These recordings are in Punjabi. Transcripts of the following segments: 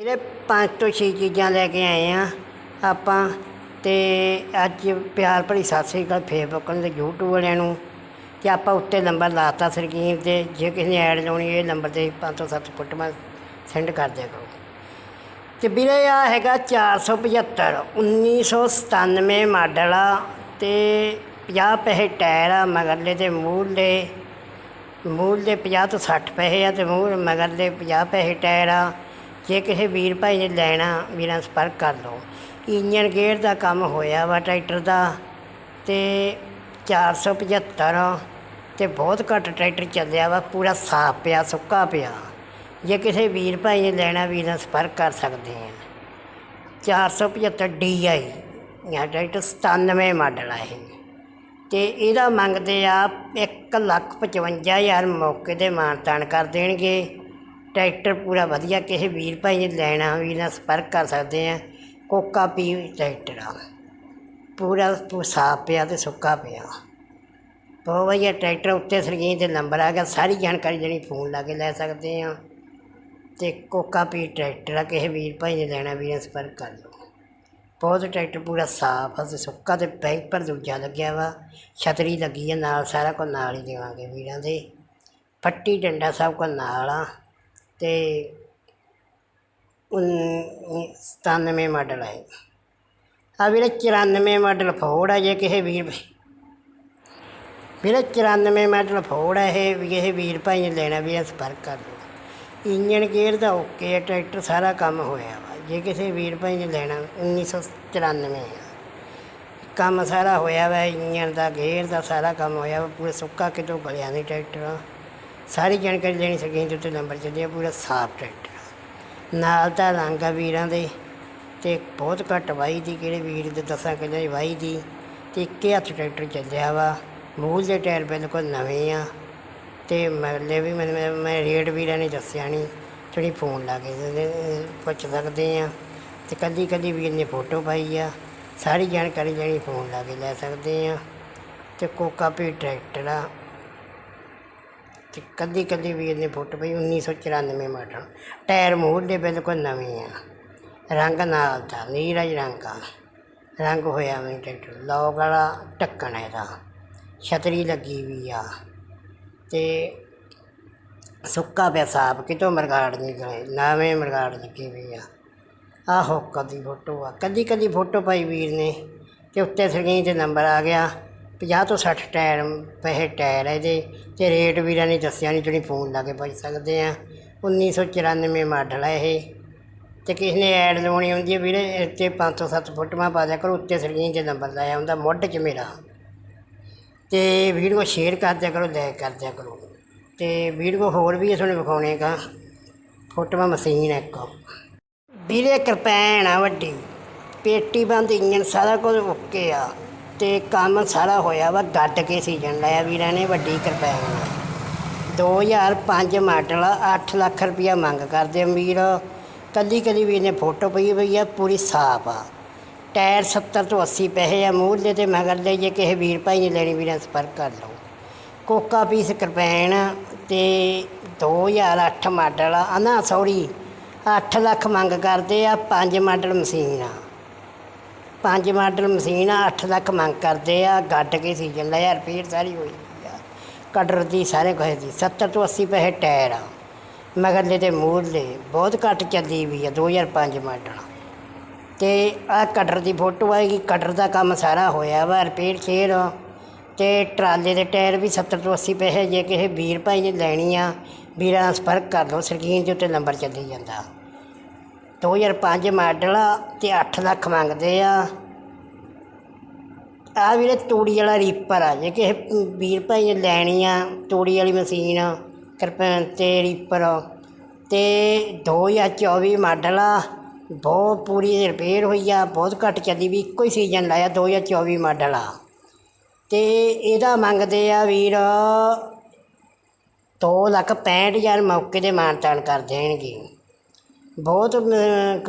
ਇਹਦੇ ਪੰਜ ਤੋਂ ਛੇ ਚੀਜ਼ਾਂ ਲੈ ਕੇ ਆਏ ਆ ਆਪਾਂ ਤੇ ਅੱਜ ਪਿਆਰ ਭਰੀ ਸਤਿ ਸ੍ਰੀ ਅਕਾਲ ਫੇਸਬੁੱਕ ਤੇ YouTube ਵਾਲਿਆਂ ਨੂੰ ਤੇ ਆਪਾਂ ਉੱਤੇ ਨੰਬਰ ਲਾਤਾ ਸਕਰੀਨ ਤੇ, ਜੇ ਕਿਸੇ ਨੇ ਐਡ ਲਾਉਣੀ ਇਹ ਨੰਬਰ ਤੇ 507 ਫੁੱਟ ਮੈਂ ਸੈਂਡ ਕਰ ਦਿਆ ਕਰੋ। ਤੇ ਵੀਰੇ ਆ ਹੈਗਾ 475 1997 ਮਾਡਲ ਆ ਤੇ 50 ਪੈਸੇ ਟਾਇਰ ਆ ਮਗਰਲੇ ਤੇ ਮੂਹਰਲੇ ਮੂਲ ਦੇ 50 ਤੋਂ 60 ਪੈਸੇ ਆ ਤੇ ਮੂਲ ਮਗਰਲੇ 50 ਪੈਸੇ ਟਾਇਰ ਆ। ਜੇ ਕਿਸੇ ਵੀਰ ਭਾਈ ਨੇ ਲੈਣਾ, ਵੀਰਾਂ ਸੰਪਰਕ ਕਰ ਲਓ। ਇੰਜਨ ਗੇਅਰ ਦਾ ਕੰਮ ਹੋਇਆ ਵਾ, ਟਰੈਕਟਰ ਦਾ, ਤੇ 475 ਤੇ ਬਹੁਤ ਘੱਟ ਟਰੈਕਟਰ ਚੱਲਿਆ ਵਾ, ਪੂਰਾ ਸਾਫ਼ ਪਿਆ, ਸੁੱਕਾ ਪਿਆ। ਜੇ ਕਿਸੇ ਵੀਰ ਭਾਈ ਨੇ ਲੈਣਾ, ਵੀਰਾਂ ਸੰਪਰਕ ਕਰ ਸਕਦੇ ਆ। 475 DI ਇਹ ਟਰੈਕਟਰ 97 ਮਾਡਲ ਆ ਇਹ। ਤੇ ਇਹਦਾ ਮੰਗਦੇ ਆ 155000 ਮੌਕੇ ਤੇ ਮਾਨਤਾਨ ਕਰ ਦੇਣਗੇ। ਟਰੈਕਟਰ ਪੂਰਾ ਵਧੀਆ, ਕਿਸੇ ਵੀਰ ਭਾਈ ਨੇ ਲੈਣਾ ਵੀਰ ਨਾਲ ਸੰਪਰਕ ਕਰ ਸਕਦੇ ਆ। ਕੋਕਾ ਪੀ ਟਰੈਕਟਰ ਆ। ਪੂਰਾ ਸਾਫ਼ ਪਿਆ ਤੇ ਸੁੱਕਾ ਪਿਆ। ਬਹੁਤ ਵਧੀਆ ਟਰੈਕਟਰ, ਉੱਤੇ ਸਕਰੀਨ ਤੇ ਨੰਬਰ ਆ ਗਿਆ। ਸਾਰੀ ਜਾਣਕਾਰੀ ਜਿਹੜੀ ਫੋਨ ਲਾ ਕੇ ਲੈ ਸਕਦੇ ਆ। ਤੇ ਕੋਕਾ ਪੀ ਟਰੈਕਟਰ ਆ, ਕਿਸੇ ਵੀਰ ਭਾਈ ਨੇ ਲੈਣਾ, ਵੀਰ ਨਾਲ ਸੰਪਰਕ ਕਰ ਲਓ। ਬਹੁਤ ਟਰੈਕਟਰ ਪੂਰਾ ਸਾਫ਼ ਆ ਤੇ ਸੁੱਕਾ ਤੇ ਬੈਂਕ ਪਰ ਦੂਜਾ ਲੱਗਿਆ ਵਾ। ਛਤਰੀ ਲੱਗੀ ਆ ਨਾਲ, ਸਾਰਾ ਕੁਝ ਨਾਲ ਹੀ ਦੇਵਾਂਗੇ ਵੀਰਾਂ ਦੇ। ਫੱਟੀ ਡੰਡਾ ਸਭ ਕੁਝ ਨਾਲ ਆ। ਤੇ 97 ਮਾਡਲ ਹੈ ਆਹ ਵੀਰੇ 94 ਮਾਡਲ ਫੋਰਡ ਆ ਜੇ ਕਿਸੇ ਵੀਰ ਵੀਰੇ 94 ਮਾਡਲ ਫੋਰਡ ਆ ਇਹ ਵੀ ਇਹ ਵੀਰ ਭਾਈ ਨੇ ਲੈਣਾ ਵੀ ਇਹ ਸੰਪਰਕ ਕਰ ਲਓ। ਇੰਜਨ ਗੇਅਰ ਦਾ ਓਕੇ ਹੈ ਟਰੈਕਟਰ ਸਾਰਾ ਕੰਮ ਹੋਇਆ ਵਾ। ਜੇ ਕਿਸੇ ਵੀਰ ਭਾਈ ਨੇ ਲੈਣਾ 1994 ਆ। ਕੰਮ ਸਾਰਾ ਹੋਇਆ ਵਾ ਇੰਜਨ ਦਾ, ਗੇਅਰ ਦਾ ਸਾਰਾ ਕੰਮ ਹੋਇਆ ਵਾ, ਪੂਰਾ ਸੁੱਕਾ ਕਿਤੋਂ ਗਲਿਆ ਨਹੀਂ ਟਰੈਕਟਰ। ਆ। ਸਾਰੀ ਜਾਣਕਾਰੀ ਲੈਣੀ ਸਕੀਨ ਦੇ ਉੱਤੇ ਨੰਬਰ ਚੱਲਿਆ, ਪੂਰਾ ਸਾਫ਼ ਟਰੈਕਟਰ ਆ। ਨਾਲ ਤਾਂ ਰੰਗ ਆ ਵੀਰਾਂ ਦੇ, ਤੇ ਬਹੁਤ ਘੱਟ ਵਾਈ ਦੀ, ਕਿਹੜੇ ਵੀਰ ਦੇ ਦੱਸਾਂ ਕਿੱਲੇ ਦੀ ਵਾਈ ਦੀ, ਤੇ ਇੱਕੇ ਹੱਥ ਟਰੈਕਟਰ ਚੱਲਿਆ ਵਾ। ਮੂਲ ਦੇ ਟਾਇਰ ਬਿਲਕੁਲ ਨਵੇਂ ਆ, ਤੇ ਮਗਲੇ ਵੀ ਮੈਨੂੰ ਮੈਂ- ਮੈਂ ਰੇਟ ਵੀਰਾਂ ਨੇ ਦੱਸਿਆ ਨਹੀਂ ਜਿਹੜੀ ਫੋਨ ਲਾ ਕੇ ਪੁੱਛ ਸਕਦੇ ਆ। ਤੇ ਕੱਲੀ ਕੱਲੀ ਵੀਰ ਨੇ ਫੋਟੋ ਪਾਈ ਆ, ਸਾਰੀ ਜਾਣਕਾਰੀ ਜਿਹੜੀ ਫੋਨ ਲਾ ਕੇ ਲੈ ਸਕਦੇ ਆ। ਤੇ ਕੋਕਾ ਪੀ ਟਰੈਕਟਰ ਆ ਤੇ ਕੱਲੀ ਕੱਲੀ ਵੀਰ ਨੇ ਫੋਟੋ ਪਾਈ 1994 ਮਾਡਲ ਟਾਇਰ ਮੂਹਰ ਦੇ ਬਿਲਕੁਲ ਨਵੇਂ ਆ। ਰੰਗ ਨਾਲ ਦਾ ਨੀਰਜ ਰੰਗ ਆ। ਰੰਗ ਹੋਇਆ ਵੀ ਟਰੈਕਟਰ, ਲੋਕ ਵਾਲਾ ਢੱਕਣ ਹੈ ਇਹਦਾ। ਛਤਰੀ ਲੱਗੀ ਵੀ ਆ। ਤੇ ਸੁੱਕਾ ਪਿਆ ਸਾਫ਼, ਕਿਤੋਂ ਮਰਗਾੜ ਨਹੀਂ ਗਏ ਨਵੇਂ ਮਰਗਾੜ ਲੱਗੇ ਵੀ ਆ। ਆਹੋ, ਕਦੀ ਫੋਟੋ ਆ। ਕਦੀ ਕਦੀ ਫੋਟੋ ਪਾਈ ਵੀਰ ਨੇ, ਤੇ ਉੱਤੇ ਸਕਰੀਨ ਤੇ ਨੰਬਰ ਆ ਗਿਆ। 50 ਤੋਂ 60 ਟਾਇਰ ਪੈਸੇ ਟਾਇਰ ਹੈ ਇਹਦੇ ਤੇ ਰੇਟ ਵੀਰਾਂ ਨੇ ਦੱਸਿਆ ਨਹੀਂ ਤੁਸੀਂ ਫੋਨ ਲਾ ਕੇ ਪੁੱਛ ਸਕਦੇ ਆ। 1994 ਮਾਡਲ ਹੈ ਇਹ। ਤੇ ਕਿਸੇ ਨੇ ਐਡ ਲਵਾਉਣੀ ਹੁੰਦੀ ਹੈ ਵੀਰੇ, ਇੱਥੇ 507 ਫੋਟੋਆਂ ਪਾ ਦਿਆ ਕਰੋ, ਉੱਤੇ ਸਕਰੀਨ ਤੇ ਨੰਬਰ ਲਾਇਆ ਹੁੰਦਾ, ਮੁੱਢ 'ਚ ਮੇਰਾ। ਤੇ ਵੀਡੀਓ ਸ਼ੇਅਰ ਕਰ ਦਿਆ ਕਰੋ ਲਾਈਕ ਕਰ ਦਿਆ ਕਰੋ। ਤੇ ਵੀਡੀਓ ਹੋਰ ਵੀ ਤੁਹਾਨੂੰ ਵਿਖਾਉਣੇ ਕਾ ਫੋਟੋਆਂ ਮਸ਼ੀਨ ਹੈ ਇੱਕ। ਵੀਰੇ ਕਿਰਪੈਨ ਆ ਵੱਡੀ, ਪੇਟੀ ਬੰਦ ਇੰਜਨ ਸਾਰਾ ਕੁਝ ਓਕੇ ਆ। ਤੇ ਕੰਮ ਸਾਰਾ ਹੋਇਆ ਵਾ ਗੱਡ ਕੇ ਸੀਜ਼ਨ ਲਾਇਆ ਵੀਰਾਂ ਨੇ ਵੱਡੀ ਕਿਰਪੈਨ 2005 ਮਾਡਲ ਆ, 8 ਲੱਖ ਰੁਪਇਆ ਮੰਗ ਕਰਦੇ ਆ ਵੀਰ ਕੱਲੀ ਕੱਲੀ ਵੀਰ ਨੇ ਫੋਟੋ ਪਈ ਹੋਈ ਆ ਪੂਰੀ ਸਾਫ਼ ਆ। ਟਾਇਰ 70 ਤੋਂ 80 ਪੈਸੇ ਆ ਮੂਹਰਲੇ ਤੇ ਮਗਰਲੇ ਜੇ ਕਿਸੇ ਵੀਰ ਭਾਈ ਨੇ ਲੈਣੀ ਵੀਰਾਂ ਸੰਪਰਕ ਕਰ ਲਓ। ਕੋਕਾ ਪੀਸ ਕਿਰਪੈਨ ਤੇ 2008 ਮਾਡਲ ਆ ਨਾ ਸੌਰੀ 8 ਲੱਖ ਮੰਗ ਕਰਦੇ ਆ 5 ਮਾਡਲ ਮਸ਼ੀਨ ਆ। ਪੰਜ ਮਾਡਲ ਮਸ਼ੀਨ ਆ 8 ਲੱਖ ਮੰਗ ਕਰਦੇ ਆ, ਗੱਡ ਕੇ ਸੀਜ਼ਨ ਲਿਆ ਰਿਪੇਅਰ ਸਾਰੀ ਹੋਈ ਵੀ ਆ। ਕਟਰ ਦੀ ਸਾਰੇ ਕੁਛ ਦੀ 70 ਤੋਂ 80 ਪੈਸੇ ਟਾਇਰ ਆ। ਮਗਰਲੇ ਤੇ ਮੂਰਲੇ, ਬਹੁਤ ਘੱਟ ਚੱਲੀ ਵੀ ਆ 2005 ਮਾਡਲ ਤੇ ਆ ਕਟਰ ਦੀ ਫੋਟੋ ਆਏਗੀ, ਕਟਰ ਦਾ ਕੰਮ ਸਾਰਾ ਹੋਇਆ ਵਾ, ਰਿਪੇਅਰ ਸ਼ੇਅਰ ਤੇ ਟਰਾਲੇ ਦੇ ਟਾਇਰ ਵੀ 70 ਤੋਂ 80 ਪੈਸੇ, ਜੇ ਕਿਸੇ ਵੀਰ ਭਾਈ ਨੇ ਲੈਣੀ ਆ, ਵੀਰਾਂ ਨਾਲ ਸੰਪਰਕ ਕਰ ਲਓ, ਸਕਰੀਨ ਦੇ ਉੱਤੇ ਨੰਬਰ ਚੱਲੀ ਜਾਂਦਾ। 2005 ਮਾਡਲ ਆ ਅਤੇ ਅੱਠ ਲੱਖ ਮੰਗਦੇ ਆ। ਆ ਵੀਰੇ ਤੂੜੀ ਵਾਲਾ ਰੀਪਰ ਆ ਜੇ ਕਿਸੇ ਵੀਰ ਭਾਈ ਨੇ ਲੈਣੀ ਆ ਤੂੜੀ ਵਾਲੀ ਮਸ਼ੀਨ, ਕਿਰਪਾਨ ਅਤੇ ਰੀਪਰ ਅਤੇ ਦੋ ਹਜ਼ਾਰ ਚੌਵੀ ਮਾਡਲ ਆ, ਬਹੁਤ ਪੂਰੀ ਰਿਪੇਅਰ ਹੋਈ ਆ, ਬਹੁਤ ਘੱਟ ਚੱਲੀ ਵੀ ਇੱਕੋ ਹੀ ਸੀਜ਼ਨ ਲਾਇਆ 2024 ਮਾਡਲ ਆ। ਅਤੇ ਇਹਦਾ ਮੰਗਦੇ ਆ ਵੀਰ ਦੋ ਲੱਖ ਪੈਂਹਠ ਹਜ਼ਾਰ ਮੌਕੇ ਦੇ ਮਾਨਤਾਨ ਕਰ ਦੇਣਗੇ। ਬਹੁਤ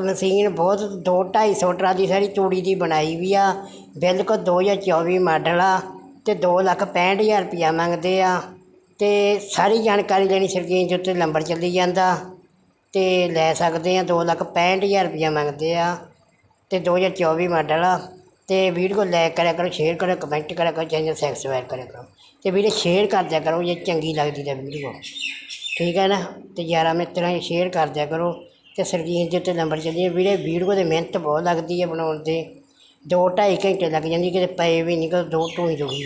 ਮਸ਼ੀਨ ਬਹੁਤ, ਦੋ ਢਾਈ ਸੌ ਟਰਾਲੀ ਸਾਰੀ ਤੂੜੀ ਦੀ ਬਣਾਈ ਵੀ ਆ। ਬਿਲਕੁਲ 2024 ਮਾਡਲ ਆ ਅਤੇ ਦੋ ਲੱਖ ਪੈਂਹਠ ਹਜ਼ਾਰ ਰੁਪਈਆ ਮੰਗਦੇ ਆ। ਅਤੇ ਸਾਰੀ ਜਾਣਕਾਰੀ ਲੈਣੀ ਸਕਰੀਨ ਦੇ ਉੱਤੇ ਨੰਬਰ ਚੱਲੀ ਜਾਂਦਾ ਅਤੇ ਲੈ ਸਕਦੇ ਆ, ਦੋ ਲੱਖ ਪੈਂਹਠ ਹਜ਼ਾਰ ਰੁਪਈਆ ਮੰਗਦੇ ਆ ਅਤੇ ਦੋ ਹਜ਼ਾਰ ਚੌਵੀ ਮਾਡਲ ਆ। ਅਤੇ ਵੀਡੀਓ ਲਾਇਕ ਕਰਿਆ ਕਰੋ ਸ਼ੇਅਰ ਕਰਿਆ ਕਮੈਂਟ ਕਰਿਆ ਕਰੋ, ਚੈਨਲ ਸਬਸਕ੍ਰਾਈਬ ਕਰਿਆ ਕਰੋ। ਅਤੇ ਵੀਡੀਓ ਸ਼ੇਅਰ ਕਰ ਦਿਆ ਕਰੋ, ਜੇ ਚੰਗੀ ਲੱਗਦੀ ਤਾਂ ਵੀਡੀਓ। ਠੀਕ ਹੈ ਨਾ? ਅਤੇ ਯਾਰਾਂ ਮਿੱਤਰਾਂ ਨੂੰ ਸ਼ੇਅਰ ਕਰ ਦਿਆ ਕਰੋ। ਅਤੇ ਸਕਰੀਨ ਦੇ ਉੱਤੇ ਨੰਬਰ ਚੱਲੀ ਵੀਡੀਓ ਵੀਡੀਓ ਦੇ ਮਿਹਨਤ ਬਹੁਤ ਲੱਗਦੀ ਹੈ ਬਣਾਉਣ ਤੇ। ਦੋ ਢਾਈ ਘੰਟੇ ਲੱਗ ਜਾਂਦੀ, ਕਿਤੇ ਪਏ ਵੀ ਨਹੀਂ ਕਿ ਦੋ ਟੂਈ ਜੋਗੀ